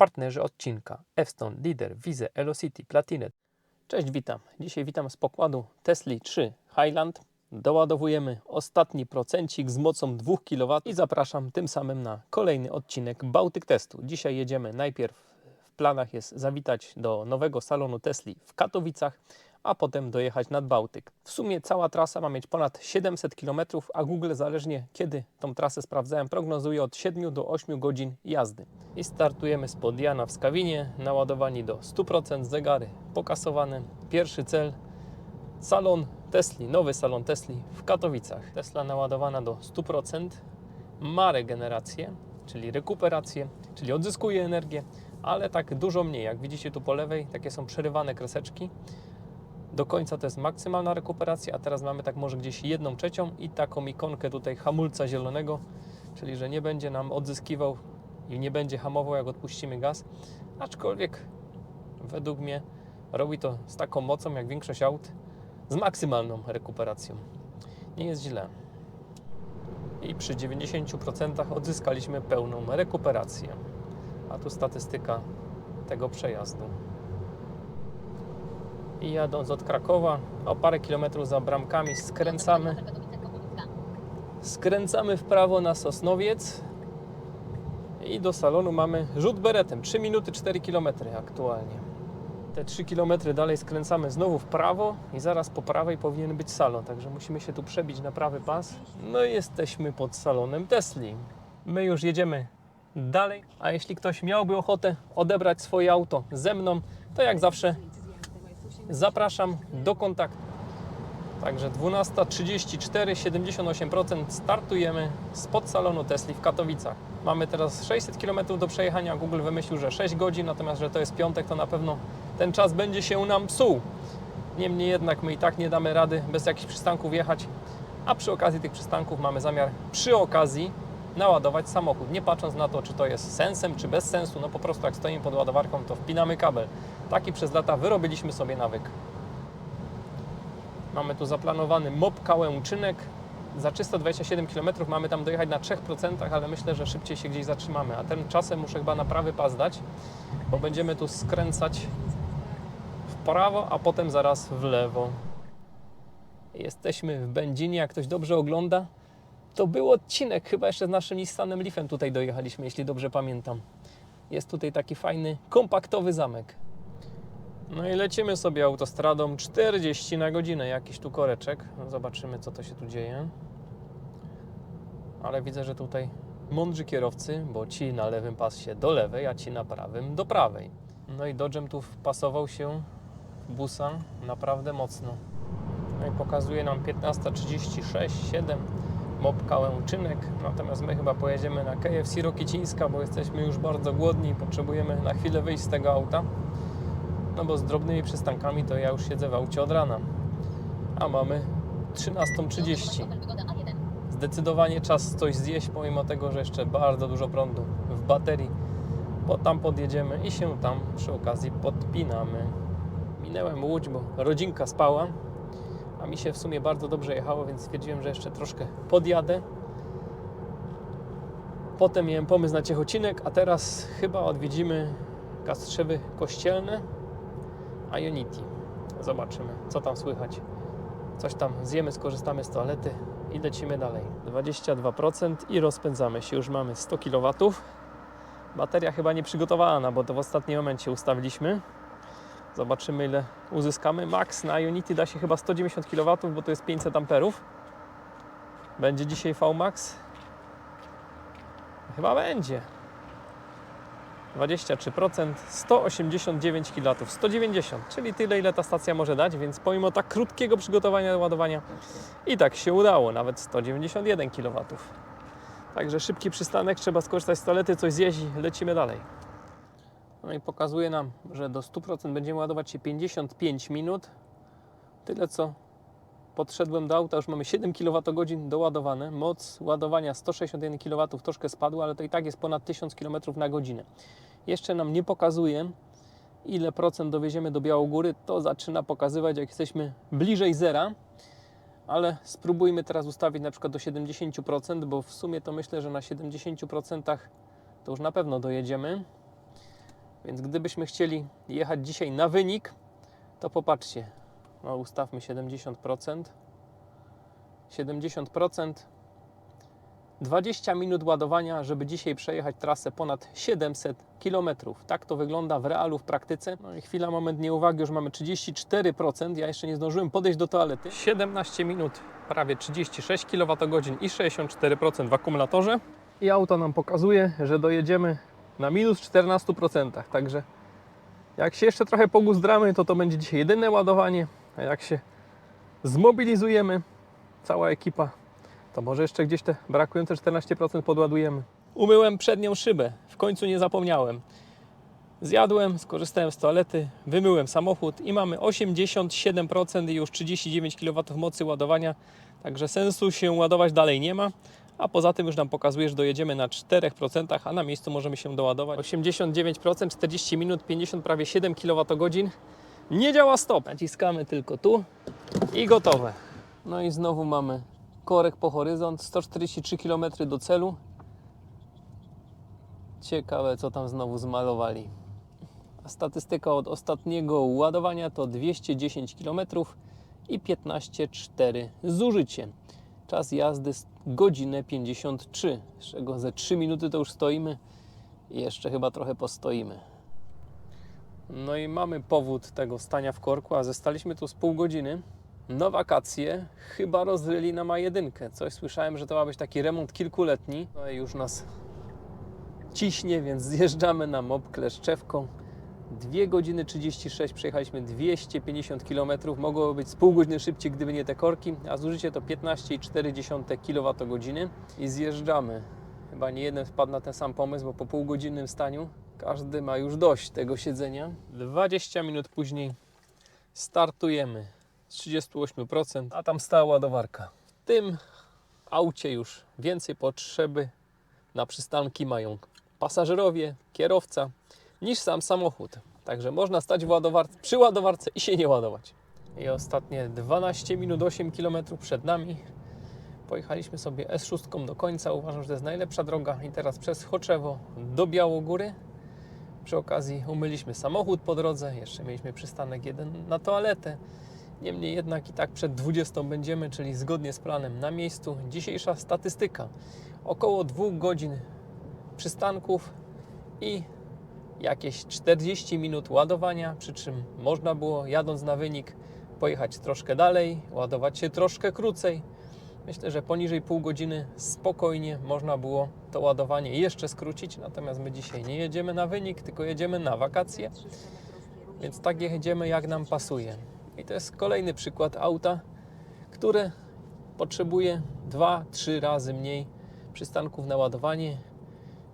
partnerzy odcinka F-Stone, Leader, Wize, Elocity, Platinet. Cześć, witam. Dzisiaj witam z pokładu Tesla 3 Highland. Doładowujemy ostatni procencik z mocą 2 kW i zapraszam tym samym na kolejny odcinek Bałtyk Testu. Dzisiaj jedziemy najpierw w planach jest zawitać do nowego salonu Tesli w Katowicach, a potem dojechać nad Bałtyk. W sumie cała trasa ma mieć ponad 700 km, a Google zależnie kiedy tą trasę sprawdzałem, prognozuje od 7 do 8 godzin jazdy. I startujemy spod Jana w Skawinie, naładowani do 100%, zegary pokasowane. Pierwszy cel salon Tesli, nowy salon Tesli w Katowicach. Tesla naładowana do 100%, ma regenerację, czyli rekuperację, czyli odzyskuje energię, ale tak dużo mniej. Jak widzicie tu po lewej, takie są przerywane kreseczki. Do końca to jest maksymalna rekuperacja, a teraz mamy tak może gdzieś jedną trzecią i taką ikonkę tutaj hamulca zielonego, czyli że nie będzie nam odzyskiwał i nie będzie hamował jak odpuścimy gaz, aczkolwiek według mnie robi to z taką mocą jak większość aut, z maksymalną rekuperacją. Nie jest źle. I przy 90% odzyskaliśmy pełną rekuperację. A tu statystyka tego przejazdu. I jadąc od Krakowa, o parę kilometrów za bramkami skręcamy, skręcamy w prawo na Sosnowiec i do salonu mamy rzut beretem. 3 minuty 4 km aktualnie. Te 3 km dalej skręcamy znowu w prawo i zaraz po prawej powinien być salon, także musimy się tu przebić na prawy pas. No i jesteśmy pod salonem Tesli. My już jedziemy dalej, a jeśli ktoś miałby ochotę odebrać swoje auto ze mną, to jak zawsze zapraszam do kontaktu. Także 12.34, 78% startujemy spod salonu Tesli w Katowicach. Mamy teraz 600 km do przejechania. Google wymyślił, że 6 godzin, natomiast że to jest piątek, to na pewno ten czas będzie się nam psuł. Niemniej jednak my i tak nie damy rady bez jakichś przystanków jechać, a przy okazji tych przystanków mamy zamiar przy okazji naładować samochód, nie patrząc na to, czy to jest sensem, czy bez sensu, no po prostu jak stoimy pod ładowarką, to wpinamy kabel. Taki przez lata wyrobiliśmy sobie nawyk. Mamy tu zaplanowany MOP Kałęczynek. Za 327 km mamy tam dojechać na 3%, ale myślę, że szybciej się gdzieś zatrzymamy. A tym czasem muszę chyba na prawy pas dać, bo będziemy tu skręcać w prawo, a potem zaraz w lewo. Jesteśmy w Będzinie, jak ktoś dobrze ogląda. To był odcinek, chyba jeszcze z naszym Nissanem Leafem tutaj dojechaliśmy, jeśli dobrze pamiętam. Jest tutaj taki fajny, kompaktowy zamek. No i lecimy sobie autostradą 40 na godzinę, jakiś tu koreczek. Zobaczymy, co to się tu dzieje. Ale widzę, że tutaj mądrzy kierowcy, bo ci na lewym pasie do lewej, a ci na prawym do prawej. No i Dodge'em tu wpasował się busa naprawdę mocno. No i pokazuje nam 15.36, 7 Mopka Łęczynek. Natomiast my chyba pojedziemy na KFC Rokicińska, bo jesteśmy już bardzo głodni i potrzebujemy na chwilę wyjść z tego auta. No bo z drobnymi przystankami to ja już siedzę w aucie od rana. A mamy 13.30. Zdecydowanie czas coś zjeść, pomimo tego, że jeszcze bardzo dużo prądu w baterii. Bo tam podjedziemy i się tam przy okazji podpinamy. Minęłem Łódź, bo rodzinka spała, a mi się w sumie bardzo dobrze jechało, więc stwierdziłem, że jeszcze troszkę podjadę. Potem miałem pomysł na Ciechocinek, a teraz chyba odwiedzimy Kastrzewy Kościelne, a Unity. Zobaczymy, co tam słychać. Coś tam zjemy, skorzystamy z toalety i lecimy dalej. 22% i rozpędzamy się. Już mamy 100 kW. Bateria chyba nie przygotowana, bo to w ostatnim momencie ustawiliśmy. Zobaczymy ile uzyskamy. Max na Unity da się chyba 190 kW, bo to jest 500 amperów. Będzie dzisiaj VMAX? Chyba będzie. 23%, 189 kW, 190, czyli tyle ile ta stacja może dać, więc pomimo tak krótkiego przygotowania do ładowania i tak się udało, nawet 191 kW. Także szybki przystanek, trzeba skorzystać z toalety, coś zjeść lecimy dalej. No i pokazuje nam, że do 100% będziemy ładować się 55 minut. Tyle co podszedłem do auta, już mamy 7 kWh doładowane. Moc ładowania 161 kW troszkę spadła, ale to i tak jest ponad 1000 km na godzinę. Jeszcze nam nie pokazuje, ile procent dowieziemy do Białogóry. To zaczyna pokazywać, jak jesteśmy bliżej zera. Ale spróbujmy teraz ustawić na przykład do 70%, bo w sumie to myślę, że na 70% to już na pewno dojedziemy. Więc gdybyśmy chcieli jechać dzisiaj na wynik, to popatrzcie, no ustawmy 70%. 70%. 20 minut ładowania, żeby dzisiaj przejechać trasę ponad 700 km. Tak to wygląda w realu, w praktyce. No i chwila, moment nieuwagi, już mamy 34%. Ja jeszcze nie zdążyłem podejść do toalety. 17 minut, prawie 36 kWh i 64% w akumulatorze. I auto nam pokazuje, że dojedziemy na minus 14%. Także jak się jeszcze trochę poguzdramy, to to będzie dzisiaj jedyne ładowanie. A jak się zmobilizujemy, cała ekipa, to może jeszcze gdzieś te brakujące 14% podładujemy. Umyłem przednią szybę, w końcu nie zapomniałem. Zjadłem, skorzystałem z toalety, wymyłem samochód i mamy 87% i już 39 kW mocy ładowania, także sensu się ładować dalej nie ma. A poza tym już nam pokazuje, że dojedziemy na 4%, a na miejscu możemy się doładować. 89%, 40 minut, 50 prawie 7 kWh. Nie działa stop. Naciskamy tylko tu i gotowe. No i znowu mamy korek po horyzont, 143 km do celu. Ciekawe, co tam znowu zmalowali. A statystyka od ostatniego ładowania to 210 km i 15,4 zużycie. Czas jazdy godzinę 53, z czego ze 3 minuty to już stoimy i jeszcze chyba trochę postoimy. No i mamy powód tego stania w korku, a zostaliśmy tu z pół godziny. Na wakacje chyba rozryli nam A1. Coś słyszałem, że to ma być taki remont kilkuletni. No i już nas ciśnie, więc zjeżdżamy na MOB Kleszczewką. 2 godziny 36, przejechaliśmy 250 km. Mogło być z pół godziny szybciej, gdyby nie te korki, a zużycie to 15,4 kWh. I zjeżdżamy. Chyba nie jeden wpadł na ten sam pomysł, bo po półgodzinnym staniu każdy ma już dość tego siedzenia. 20 minut później startujemy z 38%, a tam stała ładowarka. W tym aucie już więcej potrzeby na przystanki mają pasażerowie, kierowca niż sam samochód. Także można stać ładowarce, przy ładowarce i się nie ładować. I ostatnie 12 minut 8 km przed nami. Pojechaliśmy sobie S6 do końca. Uważam, że to jest najlepsza droga. I teraz przez Choczewo do Białogóry. Przy okazji umyliśmy samochód po drodze. Jeszcze mieliśmy przystanek jeden na toaletę. Niemniej jednak i tak przed 20 będziemy, czyli zgodnie z planem na miejscu. Dzisiejsza statystyka. Około 2 godzin przystanków i jakieś 40 minut ładowania, przy czym można było jadąc na wynik pojechać troszkę dalej, ładować się troszkę krócej. Myślę, że poniżej pół godziny spokojnie można było to ładowanie jeszcze skrócić, natomiast my dzisiaj nie jedziemy na wynik, tylko jedziemy na wakacje, więc tak jedziemy jak nam pasuje. I to jest kolejny przykład auta, które potrzebuje 2-3 razy mniej przystanków na ładowanie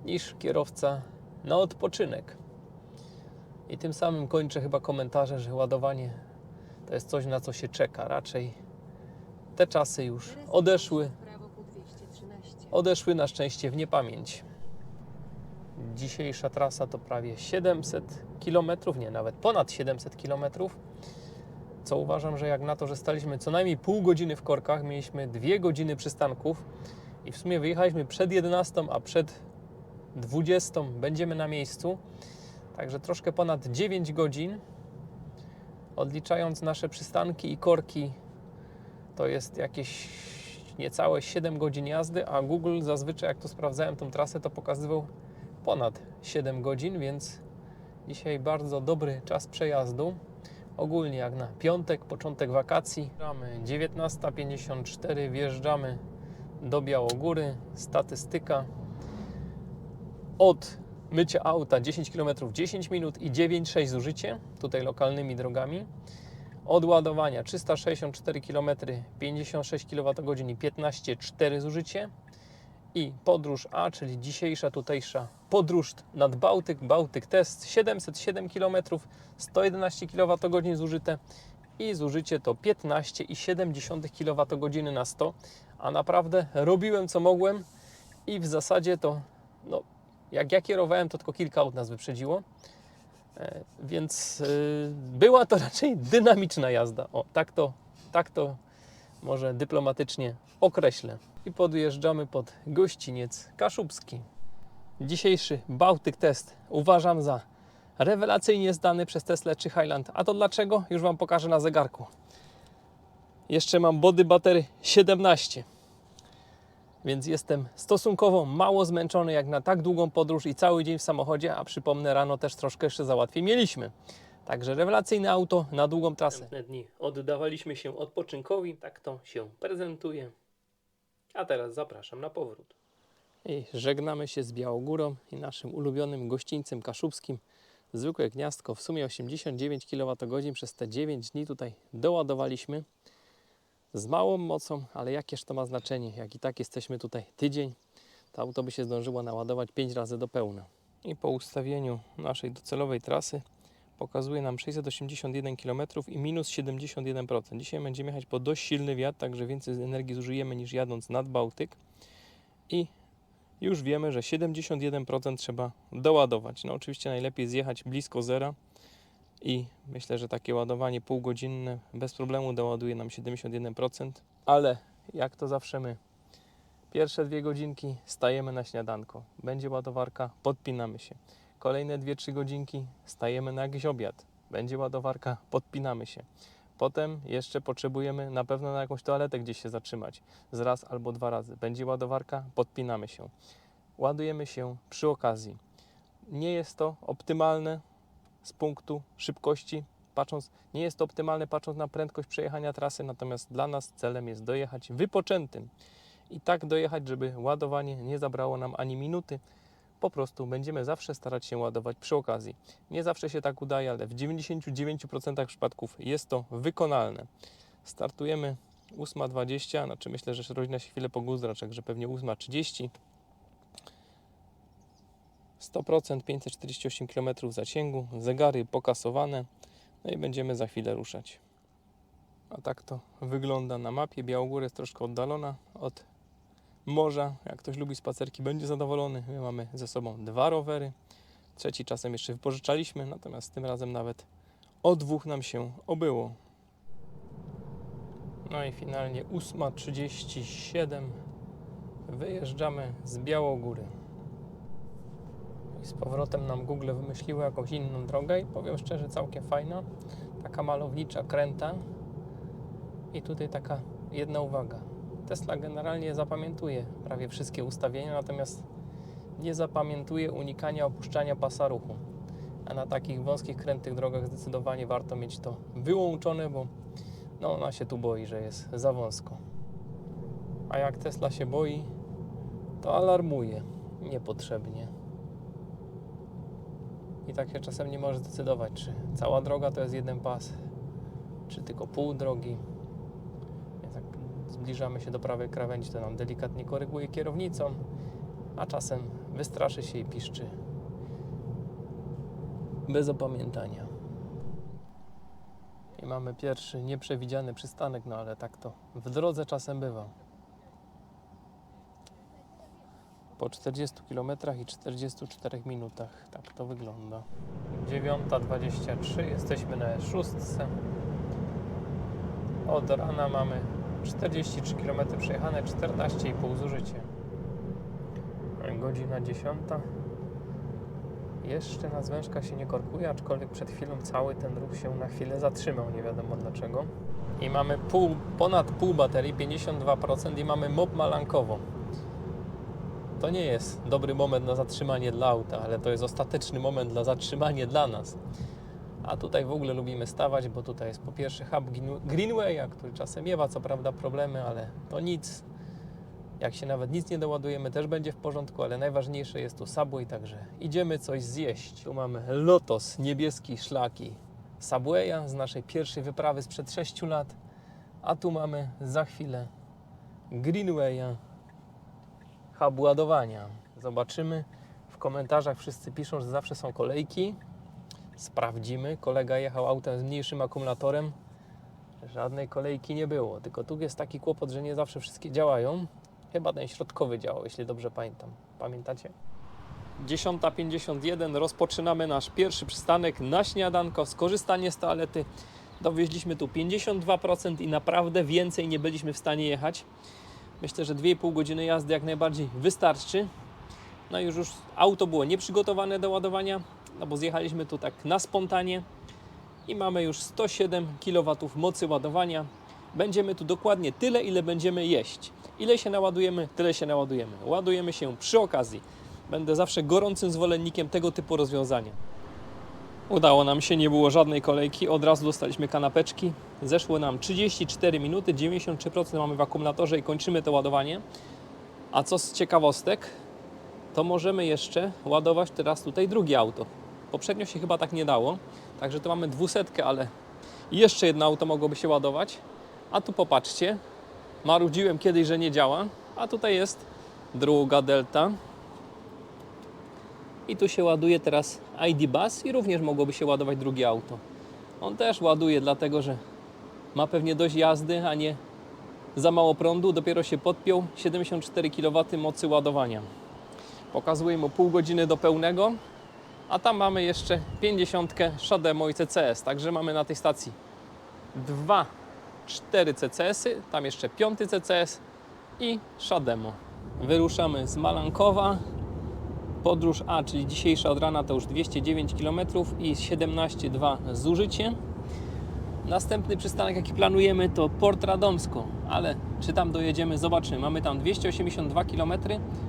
niż kierowca na odpoczynek. I tym samym kończę chyba komentarze, że ładowanie to jest coś, na co się czeka. Raczej te czasy już odeszły, Prawo ku 213. odeszły na szczęście w niepamięć. Dzisiejsza trasa to prawie 700 km, nie, nawet ponad 700 km. Co uważam, że jak na to, że staliśmy co najmniej pół godziny w korkach, mieliśmy dwie godziny przystanków i w sumie wyjechaliśmy przed 11, a przed 20 będziemy na miejscu. Także troszkę ponad 9 godzin. Odliczając nasze przystanki i korki, to jest jakieś niecałe 7 godzin jazdy, a Google zazwyczaj, jak to sprawdzałem tą trasę, to pokazywał ponad 7 godzin, więc dzisiaj bardzo dobry czas przejazdu. Ogólnie jak na piątek, początek wakacji. Wjeżdżamy 19.54, wjeżdżamy do Białogóry. Statystyka od mycia auta 10 km 10 minut i 9,6 zużycie, tutaj lokalnymi drogami. Od ładowania 364 km 56 kWh i 15,4 zużycie. I podróż A, czyli dzisiejsza tutejsza podróż nad Bałtyk, Bałtyk Test 707 km 111 kWh zużyte i zużycie to 15,7 kWh na 100, a naprawdę robiłem co mogłem i w zasadzie to no, jak ja kierowałem, to tylko kilka aut nas wyprzedziło. E, Więc y, była to raczej dynamiczna jazda. O, tak to, tak to może dyplomatycznie określę. I podjeżdżamy pod gościniec kaszubski. Dzisiejszy Bałtyk Test uważam za rewelacyjnie zdany przez Tesla czy Highland. A to dlaczego? Już Wam pokażę na zegarku. Jeszcze mam body battery 17. Więc jestem stosunkowo mało zmęczony jak na tak długą podróż i cały dzień w samochodzie, a przypomnę rano też troszkę jeszcze załatwiej mieliśmy. Także rewelacyjne auto na długą trasę. Następne dni oddawaliśmy się odpoczynkowi, tak to się prezentuje. A teraz zapraszam na powrót. I żegnamy się z Białogórą i naszym ulubionym gościńcem kaszubskim. Zwykłe gniazdko, w sumie 89 kWh przez te 9 dni tutaj doładowaliśmy. Z małą mocą, ale jakież to ma znaczenie, jak i tak jesteśmy tutaj tydzień, to auto by się zdążyło naładować 5 razy do pełna. I po ustawieniu naszej docelowej trasy pokazuje nam 681 km i minus 71%. Dzisiaj będziemy jechać po dość silny wiatr, także więcej energii zużyjemy niż jadąc nad Bałtyk. I już wiemy, że 71% trzeba doładować. No oczywiście najlepiej zjechać blisko zera i myślę, że takie ładowanie półgodzinne bez problemu doładuje nam 71%, ale jak to zawsze my, pierwsze dwie godzinki stajemy na śniadanko, będzie ładowarka, podpinamy się. Kolejne 2-3 godzinki stajemy na jakiś obiad, będzie ładowarka, podpinamy się. Potem jeszcze potrzebujemy na pewno na jakąś toaletę gdzieś się zatrzymać. Z raz albo dwa razy. Będzie ładowarka, podpinamy się. Ładujemy się przy okazji. Nie jest to optymalne z punktu szybkości, patrząc, nie jest to optymalne patrząc na prędkość przejechania trasy, natomiast dla nas celem jest dojechać wypoczętym. I tak dojechać, żeby ładowanie nie zabrało nam ani minuty. Po prostu będziemy zawsze starać się ładować przy okazji. Nie zawsze się tak udaje, ale w 99% przypadków jest to wykonalne. Startujemy 8.20, znaczy myślę, że rodzina się chwilę poguzdra, także pewnie 8.30. 100% 548 km zasięgu, zegary pokasowane, no i będziemy za chwilę ruszać. A tak to wygląda na mapie. Białogóra jest troszkę oddalona od morza. Jak ktoś lubi spacerki, będzie zadowolony. My mamy ze sobą dwa rowery. Trzeci czasem jeszcze wypożyczaliśmy, natomiast tym razem nawet o dwóch nam się obyło. No i finalnie 8.37 wyjeżdżamy z Białogóry. Z powrotem nam Google wymyśliło jakąś inną drogę i powiem szczerze, całkiem fajna. Taka malownicza kręta. I tutaj taka jedna uwaga. Tesla generalnie zapamiętuje prawie wszystkie ustawienia, natomiast nie zapamiętuje unikania opuszczania pasa ruchu. A na takich wąskich, krętych drogach zdecydowanie warto mieć to wyłączone, bo no, ona się tu boi, że jest za wąsko. A jak Tesla się boi, to alarmuje niepotrzebnie. I tak się czasem nie może zdecydować, czy cała droga to jest jeden pas, czy tylko pół drogi. Więc jak zbliżamy się do prawej krawędzi, to nam delikatnie koryguje kierownicą, a czasem wystraszy się i piszczy. Bez opamiętania. I mamy pierwszy nieprzewidziany przystanek, no ale tak to w drodze czasem bywa. Po 40 km i 44 minutach. Tak to wygląda. 9.23, jesteśmy na E6. Od rana mamy 43 km przejechane, 14,5 zużycie. Godzina 10. Jeszcze na zwężkach się nie korkuje, aczkolwiek przed chwilą cały ten ruch się na chwilę zatrzymał, nie wiadomo dlaczego. I mamy pół, ponad pół baterii, 52% i mamy mob malankową. To nie jest dobry moment na zatrzymanie dla auta, ale to jest ostateczny moment dla zatrzymania dla nas. A tutaj w ogóle lubimy stawać, bo tutaj jest po pierwsze hub Green- Greenwaya, który czasem miewa co prawda problemy, ale to nic. Jak się nawet nic nie doładujemy, też będzie w porządku, ale najważniejsze jest tu Subway, także idziemy coś zjeść. Tu mamy Lotos, niebieski szlaki Subwaya z naszej pierwszej wyprawy sprzed 6 lat, a tu mamy za chwilę Greenwaya, hub ładowania. Zobaczymy. W komentarzach wszyscy piszą, że zawsze są kolejki. Sprawdzimy. Kolega jechał autem z mniejszym akumulatorem. Żadnej kolejki nie było. Tylko tu jest taki kłopot, że nie zawsze wszystkie działają. Chyba ten środkowy działał, jeśli dobrze pamiętam. Pamiętacie? 10.51 rozpoczynamy nasz pierwszy przystanek na śniadanko. Skorzystanie z toalety. Dowieźliśmy tu 52% i naprawdę więcej nie byliśmy w stanie jechać. Myślę, że 2,5 godziny jazdy jak najbardziej wystarczy. No już, już auto było nieprzygotowane do ładowania. no bo zjechaliśmy tu tak na spontanie i mamy już 107 kW mocy ładowania. Będziemy tu dokładnie tyle, ile będziemy jeść. Ile się naładujemy, tyle się naładujemy. Ładujemy się przy okazji. Będę zawsze gorącym zwolennikiem tego typu rozwiązania. Udało nam się, nie było żadnej kolejki, od razu dostaliśmy kanapeczki. Zeszło nam 34 minuty, 93% mamy w akumulatorze i kończymy to ładowanie. A co z ciekawostek, to możemy jeszcze ładować teraz tutaj drugie auto. Poprzednio się chyba tak nie dało, także tu mamy dwusetkę, ale jeszcze jedno auto mogłoby się ładować. A tu popatrzcie, marudziłem kiedyś, że nie działa, a tutaj jest druga delta. I tu się ładuje teraz ID Bus i również mogłoby się ładować drugie auto. On też ładuje, dlatego że ma pewnie dość jazdy, a nie za mało prądu. Dopiero się podpiął 74 kW mocy ładowania. Pokazuję mu pół godziny do pełnego, a tam mamy jeszcze 50 Shademo i CCS. Także mamy na tej stacji dwa 4 CCS-y, tam jeszcze piąty CCS i Shademo. Wyruszamy z Malankowa. Podróż A, czyli dzisiejsza od rana to już 209 km i 17,2 zużycie. Następny przystanek, jaki planujemy, to Port Radomsko, ale czy tam dojedziemy, zobaczymy. Mamy tam 282 km,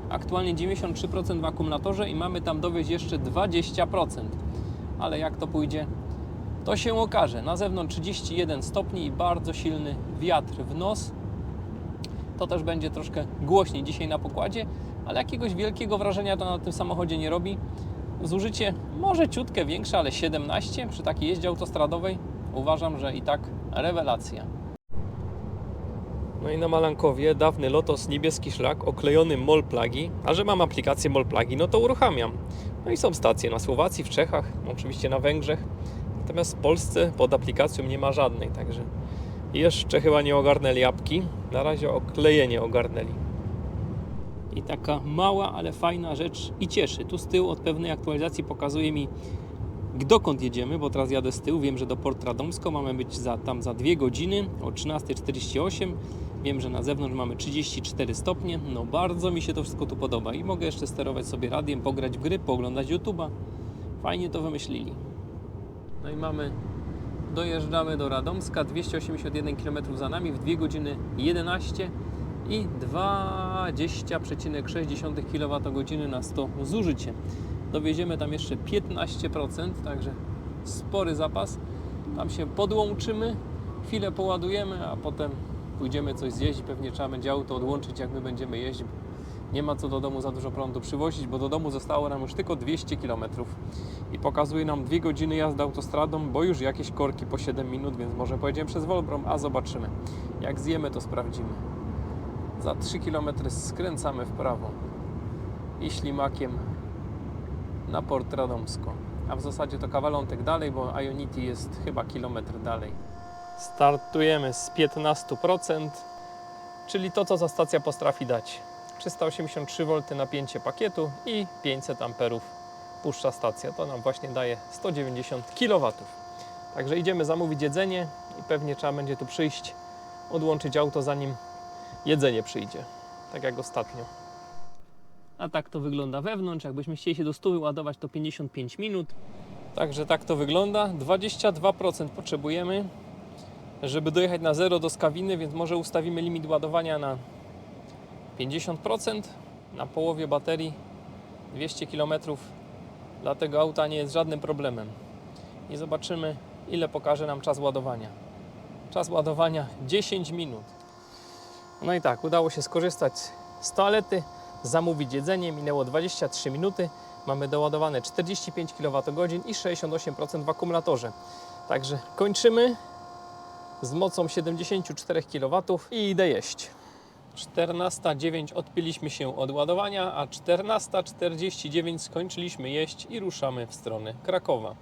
aktualnie 93% w akumulatorze i mamy tam dowieźć jeszcze 20%. Ale jak to pójdzie, to się okaże. Na zewnątrz 31 stopni i bardzo silny wiatr w nos. To też będzie troszkę głośniej dzisiaj na pokładzie, ale jakiegoś wielkiego wrażenia to na tym samochodzie nie robi. Zużycie może ciutkę większe, ale 17 przy takiej jeździe autostradowej uważam, że i tak rewelacja. No i na Malankowie dawny Lotos niebieski szlak oklejony MOL plagi, a że mam aplikację MOL plagi, no to uruchamiam. No i są stacje na Słowacji, w Czechach, oczywiście na Węgrzech. Natomiast w Polsce pod aplikacją nie ma żadnej, także jeszcze chyba nie ogarnęli apki. Na razie oklejenie ogarnęli. I taka mała, ale fajna rzecz i cieszy. Tu z tyłu od pewnej aktualizacji pokazuje mi dokąd jedziemy, bo teraz jadę z tyłu. Wiem, że do Port Radomsko mamy być za, tam za 2 godziny o 13.48. Wiem, że na zewnątrz mamy 34 stopnie. No bardzo mi się to wszystko tu podoba i mogę jeszcze sterować sobie radiem, pograć w gry, pooglądać YouTube'a. Fajnie to wymyślili. No i mamy, dojeżdżamy do Radomska, 281 km za nami w 2 godziny 11 i 20,6 kWh na 100 zużycie. Dowieziemy tam jeszcze 15%, także spory zapas. Tam się podłączymy, chwilę poładujemy, a potem pójdziemy coś zjeść i pewnie trzeba będzie auto odłączyć, jak my będziemy jeździć. Nie ma co do domu za dużo prądu przywozić, bo do domu zostało nam już tylko 200 km i pokazuje nam 2 godziny jazdy autostradą, bo już jakieś korki po 7 minut, więc może pojedziemy przez Wolbrom, a zobaczymy. Jak zjemy, to sprawdzimy. Za 3 km skręcamy w prawo i ślimakiem na Port Radomsko. A w zasadzie to kawalątek dalej, bo Ionity jest chyba kilometr dalej. Startujemy z 15%, czyli to, co za stacja potrafi dać. 383 V napięcie pakietu i 500 amperów puszcza stacja. To nam właśnie daje 190 kW. Także idziemy zamówić jedzenie i pewnie trzeba będzie tu przyjść, odłączyć auto zanim jedzenie przyjdzie. Tak jak ostatnio. A tak to wygląda wewnątrz. Jakbyśmy chcieli się do stówy ładować, to 55 minut. Także tak to wygląda. 22% potrzebujemy, żeby dojechać na zero do skawiny, więc może ustawimy limit ładowania na 50%. Na połowie baterii 200 km dla tego auta nie jest żadnym problemem. I zobaczymy, ile pokaże nam czas ładowania. Czas ładowania 10 minut. No i tak, udało się skorzystać z toalety, zamówić jedzenie. Minęło 23 minuty. Mamy doładowane 45 kWh i 68% w akumulatorze. Także kończymy z mocą 74 kW i idę jeść. 14.09 odpiliśmy się od ładowania, a 14.49 skończyliśmy jeść i ruszamy w stronę Krakowa.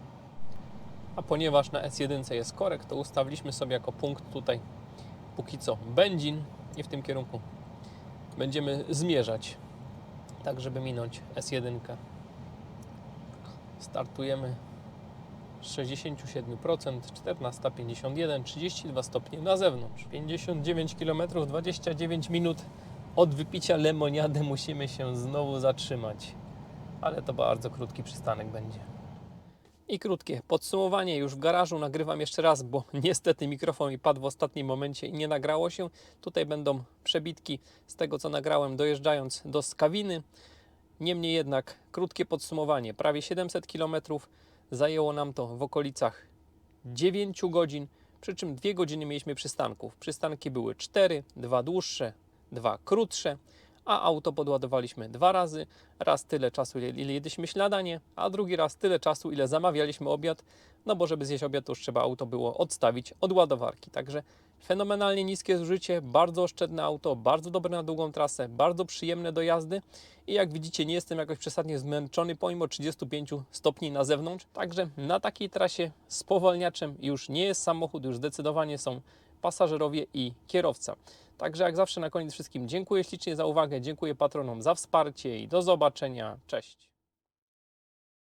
A ponieważ na S1 jest korek, to ustawiliśmy sobie jako punkt tutaj póki co Będzin i w tym kierunku będziemy zmierzać, tak żeby minąć S1. Startujemy z 67%, 14,51, 32 stopnie na zewnątrz. 59 km, 29 minut od wypicia lemoniady musimy się znowu zatrzymać. Ale to bardzo krótki przystanek będzie. I krótkie podsumowanie już w garażu. Nagrywam jeszcze raz, bo niestety mikrofon mi padł w ostatnim momencie i nie nagrało się. Tutaj będą przebitki z tego, co nagrałem dojeżdżając do Skawiny. Niemniej jednak krótkie podsumowanie. Prawie 700 km zajęło nam to w okolicach 9 godzin, przy czym 2 godziny mieliśmy przystanków. Przystanki były 4, dwa dłuższe, dwa krótsze, a auto podładowaliśmy dwa razy. Raz tyle czasu, ile jedliśmy śniadanie, a drugi raz tyle czasu, ile zamawialiśmy obiad. No bo żeby zjeść obiad, to już trzeba auto było odstawić od ładowarki. Także fenomenalnie niskie zużycie, bardzo oszczędne auto, bardzo dobre na długą trasę, bardzo przyjemne do jazdy. I jak widzicie, nie jestem jakoś przesadnie zmęczony pomimo 35 stopni na zewnątrz. Także na takiej trasie z powalniaczem już nie jest samochód, już zdecydowanie są pasażerowie i kierowca. Także jak zawsze na koniec wszystkim dziękuję ślicznie za uwagę, dziękuję patronom za wsparcie i do zobaczenia. Cześć.